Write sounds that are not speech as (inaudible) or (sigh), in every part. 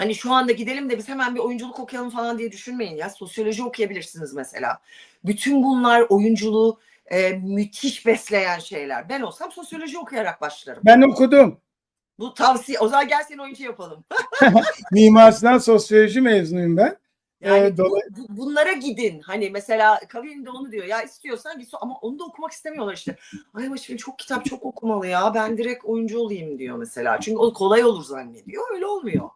Hani şu anda gidelim de biz hemen bir oyunculuk okuyalım falan diye düşünmeyin ya. Sosyoloji okuyabilirsiniz mesela. Bütün bunlar oyunculuğu e, müthiş besleyen şeyler. Ben olsam sosyoloji okuyarak başlarım. Ben okudum. Bu tavsiye. O zaman gel seni oyuncu yapalım. (laughs) (laughs) Mimar Sinan Sosyoloji mezunuyum ben. Yani Evet, bu- bu- bunlara gidin. Hani mesela Kavin de onu diyor. Ya istiyorsan git. Ama onu da okumak istemiyorlar işte. Ay şimdi çok kitap çok okumalı ya. Ben direkt oyuncu olayım diyor mesela. Çünkü o kolay olur zannediyor. Öyle olmuyor.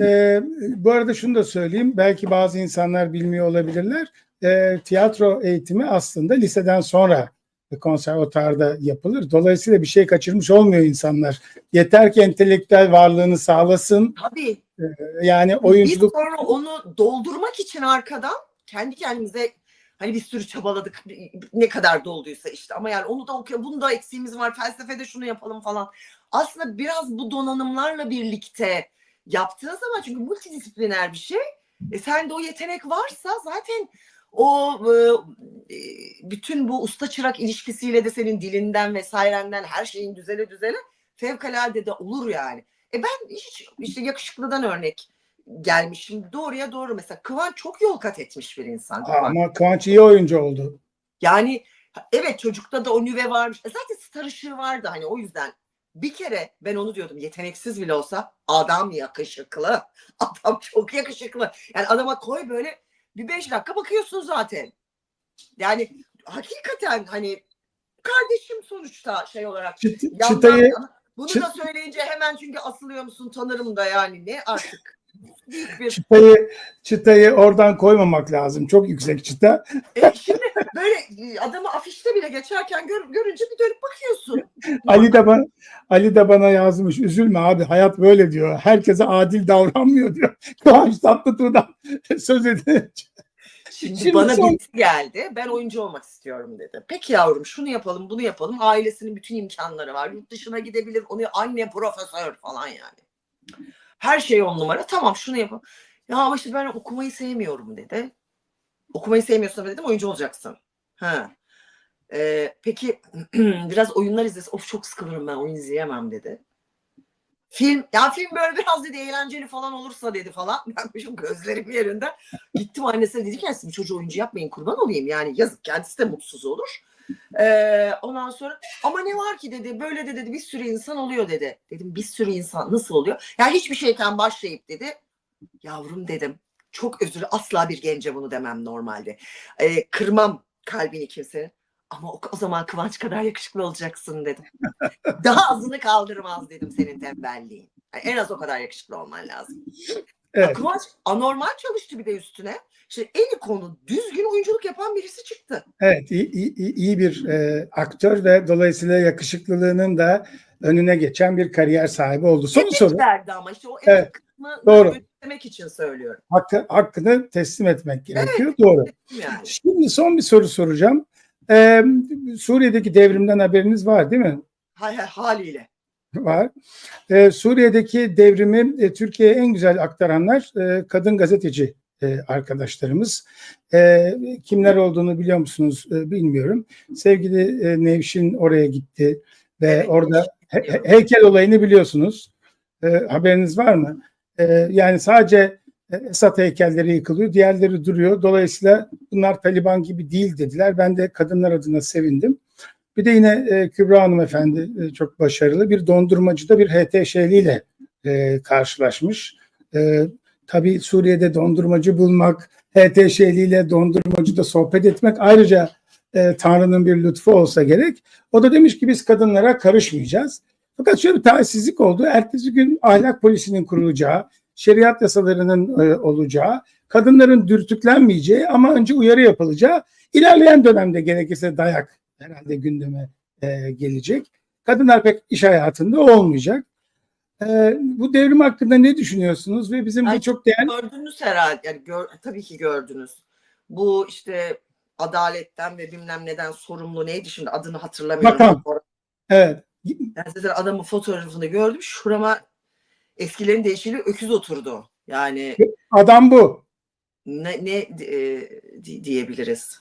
Ee, bu arada şunu da söyleyeyim. Belki bazı insanlar bilmiyor olabilirler. Ee, tiyatro eğitimi aslında liseden sonra konservatuarda yapılır. Dolayısıyla bir şey kaçırmış olmuyor insanlar. Yeter ki entelektüel varlığını sağlasın. Tabii. Yani oyunculuk Biz sonra onu doldurmak için arkadan kendi kendimize hani bir sürü çabaladık ne kadar dolduysa işte ama yani onu da okuyor bunu da eksiğimiz var felsefede şunu yapalım falan. Aslında biraz bu donanımlarla birlikte yaptığın zaman çünkü multidisipliner bir şey. E sende o yetenek varsa zaten o e, bütün bu usta çırak ilişkisiyle de senin dilinden vesairenden her şeyin düzele düzele fevkalade de olur yani. E ben hiç işte yakışıklıdan örnek gelmişim. Doğruya doğru mesela Kıvanç çok yol kat etmiş bir insan. Ama Kıvanç iyi oyuncu oldu. Yani evet çocukta da o nüve varmış. E zaten star ışığı vardı hani o yüzden. Bir kere ben onu diyordum yeteneksiz bile olsa adam yakışıklı. (laughs) Adam çok yakışıklı. Yani adama koy böyle bir beş dakika bakıyorsun zaten. Yani hakikaten hani kardeşim sonuçta şey olarak. Çıt, Yandan çıtayı. Bunu çıt- da söyleyince hemen çünkü asılıyor musun tanırım da yani ne artık. (laughs) Bir çıtayı çıtayı oradan koymamak lazım. Çok yüksek çıta. E şimdi böyle e, adamı afişte bile geçerken gör- görünce bir dönüp bakıyorsun. (laughs) Ali de bana Ali de bana yazmış. Üzülme abi hayat böyle diyor. Herkese adil davranmıyor diyor. (laughs) Kıvanç Tatlıtuğ'dan (laughs) söz edin. Şimdi, Şimdi bana son- birisi geldi. Ben oyuncu olmak istiyorum dedi. Peki yavrum şunu yapalım bunu yapalım. Ailesinin bütün imkanları var. Yurt dışına gidebilir. Onu anne profesör falan yani. Her şey on numara. Tamam şunu yapalım. Ya ama işte ben okumayı sevmiyorum dedi. Okumayı sevmiyorsan dedim oyuncu olacaksın. Ha. Ee, peki (clears throat) biraz oyunlar izlesin. Of çok sıkılırım ben oyun izleyemem dedi. Film, ya film böyle biraz dedi eğlenceli falan olursa dedi falan. (laughs) Ben şu gözlerim yerinde. Gittim annesine dedi ki siz bu çocuğu oyuncu yapmayın kurban olayım. Yani yazık kendisi de mutsuz olur. Ee, ondan sonra ama ne var ki dedi böyle de dedi bir sürü insan oluyor dedi. Dedim bir sürü insan nasıl oluyor? Ya hiçbir şeyden başlayıp dedi. Yavrum dedim çok özür asla bir gence bunu demem normalde. Ee, kırmam kalbini kimsenin. Ama o, o zaman Kıvanç kadar yakışıklı olacaksın dedim. (laughs) Daha azını kaldırmaz dedim senin tembelliğin. Yani en az o kadar yakışıklı olman lazım. Evet. Kıvanç anormal çalıştı bir de üstüne. İşte eli konu düzgün oyunculuk yapan birisi çıktı. Evet, iyi, iyi, iyi bir e, aktör ve dolayısıyla yakışıklılığının da önüne geçen bir kariyer sahibi oldu. Son Emek soru. verdi ama işte o Evet, kısmını doğru. demek için söylüyorum. Hakkı, hakkını teslim etmek gerekiyor. Doğru. Yani. Şimdi son bir soru soracağım. Ee, Suriye'deki devrimden haberiniz var değil mi? Ha- ha- haliyle. Var. Ee, Suriye'deki devrimi e, Türkiye'ye en güzel aktaranlar e, kadın gazeteci e, arkadaşlarımız. E, kimler olduğunu biliyor musunuz e, bilmiyorum. Sevgili e, Nevşin oraya gitti ve Evet, orada he- heykel olayını biliyorsunuz. E, haberiniz var mı? E, yani sadece e, Esad heykelleri yıkılıyor, diğerleri duruyor. Dolayısıyla bunlar Taliban gibi değil dediler. Ben de kadınlar adına sevindim. Bir de yine e, Kübra hanımefendi e, çok başarılı bir dondurmacıda bir HTŞ'liyle e, karşılaşmış. E, tabii Suriye'de dondurmacı bulmak, HTŞ'liyle dondurmacıda sohbet etmek ayrıca e, Tanrı'nın bir lütfu olsa gerek. O da demiş ki biz kadınlara karışmayacağız. Fakat şöyle bir talihsizlik oldu. Ertesi gün ahlak polisinin kurulacağı, şeriat yasalarının e, olacağı, kadınların dürtüklenmeyeceği ama önce uyarı yapılacağı, ilerleyen dönemde gerekirse dayak herhalde gündeme e, gelecek. Kadınlar pek iş hayatında olmayacak. E, bu devrim hakkında ne düşünüyorsunuz ve bizim bu çok değerli Gördünüz herhalde. Yani gör, tabii ki gördünüz. Bu işte adaletten ve bilmem neden sorumlu neydi şimdi adını hatırlamıyorum. Bakan. evet Ben zaten adamın fotoğrafını gördüm. Şurama eskilerin deyişiyle öküz oturdu. Yani adam bu. ne, ne e, di- diyebiliriz?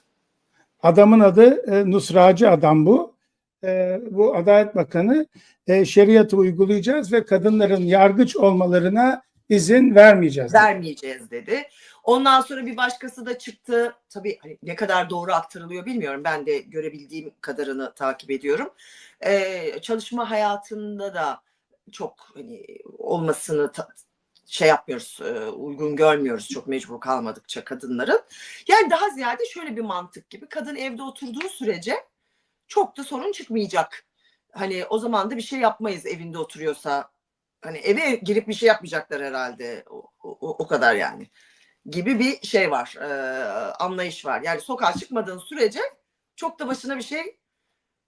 Adamın adı e, Nusracı adam bu. E, bu Adalet Bakanı e, şeriatı uygulayacağız ve kadınların yargıç olmalarına izin vermeyeceğiz. dedi. vermeyeceğiz dedi. Ondan sonra bir başkası da çıktı. Tabii hani ne kadar doğru aktarılıyor bilmiyorum. Ben de görebildiğim kadarını takip ediyorum. Ee, çalışma hayatında da çok hani olmasını şey yapmıyoruz, e, uygun görmüyoruz çok mecbur kalmadıkça kadınların. Yani daha ziyade şöyle bir mantık gibi kadın evde oturduğu sürece çok da sorun çıkmayacak. Hani o zaman da bir şey yapmayız evinde oturuyorsa. Hani eve girip bir şey yapmayacaklar herhalde. O, o, o kadar yani. Gibi bir şey var. e, anlayış var. Yani sokağa çıkmadığın sürece çok da başına bir şey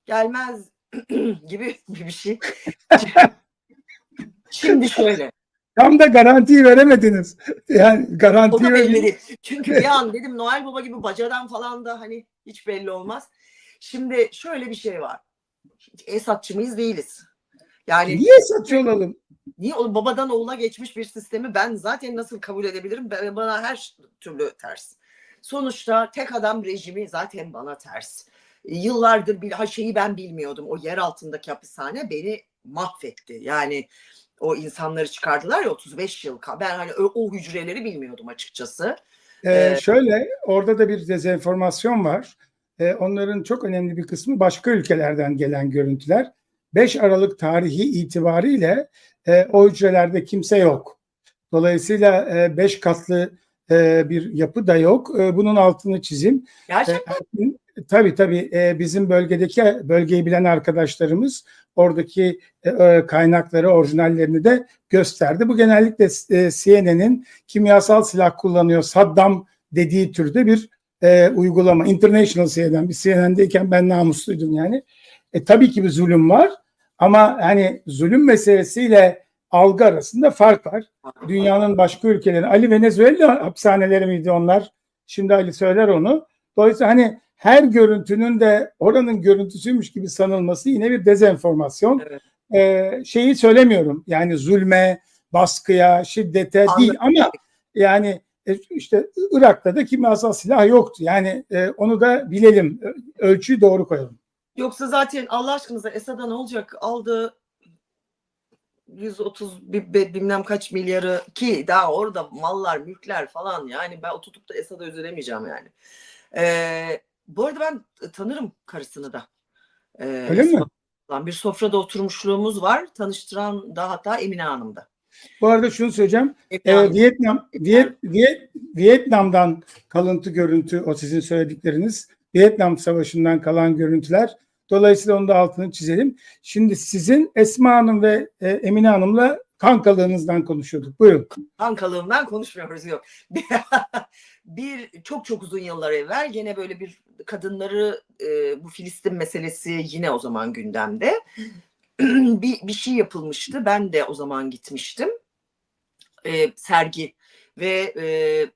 gelmez (clears throat) gibi bir şey. Şimdi şöyle. Tam da garantiyi veremediniz. Yani O garantiyi da belli verin. değil. Çünkü bir an (laughs) dedim Noel Baba gibi bacadan falan da hani hiç belli olmaz. Şimdi şöyle bir şey var. Esatçı mıyız değiliz. Yani Niye satıyor olalım? niye o babadan oğula geçmiş bir sistemi ben zaten nasıl kabul edebilirim? Ben, bana her türlü ters. Sonuçta tek adam rejimi zaten bana ters. Yıllardır bir ha şeyi ben bilmiyordum. O yer altındaki hapishane beni mahvetti. Yani o insanları çıkardılar ya 35 yıl. Ben hani o, o hücreleri bilmiyordum açıkçası. Ee, Ee, şöyle orada da bir dezenformasyon var. Ee, onların çok önemli bir kısmı başka ülkelerden gelen görüntüler. 5 Aralık tarihi itibariyle e, o hücrelerde kimse yok. Dolayısıyla 5 katlı e, bir yapı da yok. E, bunun altını çizeyim. Gerçekten E, tabii tabii e, bizim bölgedeki bölgeyi bilen arkadaşlarımız oradaki e, kaynakları, orijinallerini de gösterdi. Bu genellikle e, CNN'in kimyasal silah kullanıyor Saddam dediği türde bir uygulama. International CNN, bir CNN'deyken ben namusluydum yani. E, tabii ki bir zulüm var ama hani zulüm meselesiyle algı arasında fark var. Dünyanın başka ülkeleri, Ali Venezuela hapishaneleri miydi onlar? Şimdi Ali söyler onu. Dolayısıyla hani her görüntünün de oranın görüntüsüymüş gibi sanılması yine bir dezenformasyon. Evet. Ee, şeyi söylemiyorum yani zulme, baskıya, şiddete değil ama yani e, işte Irak'ta da kimyasal silah yoktu. Yani e, onu da bilelim. Ölçüyü doğru koyalım. Yoksa zaten Allah aşkınıza Esad'a ne olacak? Aldı 130 bi- bi- bilmem kaç milyarı ki daha orada mallar, mülkler falan yani ben o tutup da Esad'a üzülemeyeceğim yani. Ee, bu arada ben tanırım karısını da. Ee, Öyle mi? Esma'dan. Bir sofrada oturmuşluğumuz var. Tanıştıran da hatta Emine Hanım'da. Bu arada şunu söyleyeceğim. Ee. Vietnam, Viet, Viet, Vietnam'dan kalıntı görüntü o sizin söyledikleriniz. Vietnam Savaşı'ndan kalan görüntüler. Dolayısıyla onu da altını çizelim. Şimdi sizin Esma Hanım ve e, Emine Hanım'la kankalığınızdan konuşuyorduk. Buyurun. Kankalığımdan konuşmuyoruz yok. (laughs) Bir, çok çok uzun yıllar evvel gene böyle bir kadınları e, bu Filistin meselesi yine o zaman gündemde. (clears throat) bir, bir şey yapılmıştı. Ben de o zaman gitmiştim. E, sergi ve e,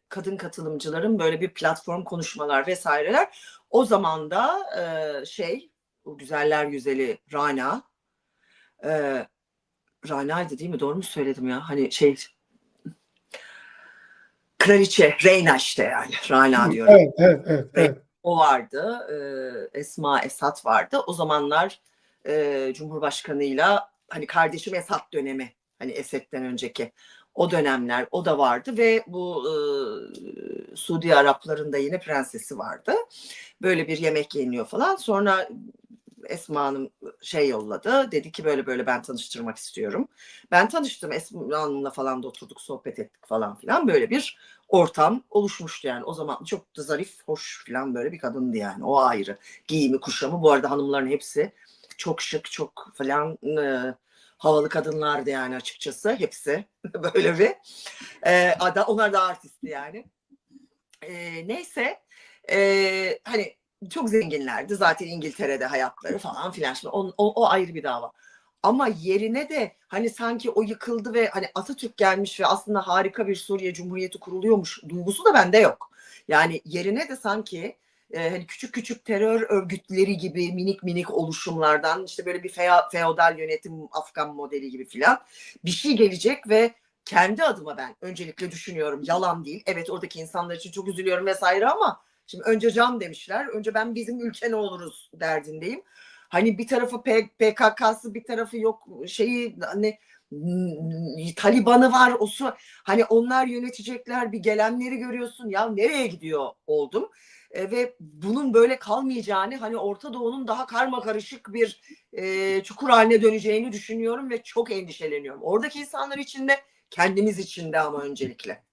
kadın katılımcıların böyle bir platform konuşmalar vesaireler. O zaman da e, şey o güzeller güzeli Rana e, Rana'ydı değil mi? Doğru mu söyledim ya? Hani şey Kraliçe, Reyna işte yani. Rana diyorum. Evet, evet, evet. evet. O vardı. e, Esma Esat vardı. O zamanlar e, Cumhurbaşkanıyla hani kardeşim Esat dönemi. Hani Esed'den önceki o dönemler o da vardı ve bu e, Suudi Arapların da yine prensesi vardı. Böyle bir yemek yeniyor falan. Sonra Esma Hanım şey yolladı. Dedi ki böyle böyle ben tanıştırmak istiyorum. Ben tanıştım. Esma Hanım'la falan da oturduk sohbet ettik falan filan. Böyle bir ortam oluşmuştu yani. O zaman çok da zarif, hoş falan böyle bir kadındı yani. O ayrı. Giyimi, kuşamı. Bu arada hanımların hepsi çok şık, çok falan e, havalı kadınlardı yani açıkçası. Hepsi (laughs) böyle bir. E, ada, onlar da artistti yani. E, neyse. E, hani çok zenginlerdi. Zaten İngiltere'de hayatları falan filan. Şimdi o, o, o ayrı bir dava. Ama yerine de hani sanki o yıkıldı ve hani Atatürk gelmiş ve aslında harika bir Suriye Cumhuriyeti kuruluyormuş duygusu da bende yok. Yani yerine de sanki e, hani küçük küçük terör örgütleri gibi minik minik oluşumlardan işte böyle bir fea, feodal yönetim Afgan modeli gibi filan bir şey gelecek ve kendi adıma ben öncelikle düşünüyorum yalan değil. Evet oradaki insanlar için çok üzülüyorum vesaire ama şimdi önce can demişler. Önce ben bizim ülke ne oluruz derdindeyim. Hani bir tarafı PKK'sı bir tarafı yok şeyi hani Taliban'ı var, o su hani onlar yönetecekler bir gelenleri görüyorsun ya nereye gidiyor oldum. E, ve bunun böyle kalmayacağını hani Orta Doğu'nun daha karma karışık bir e, çukur haline döneceğini düşünüyorum ve çok endişeleniyorum. Oradaki insanlar için de kendimiz için de ama öncelikle.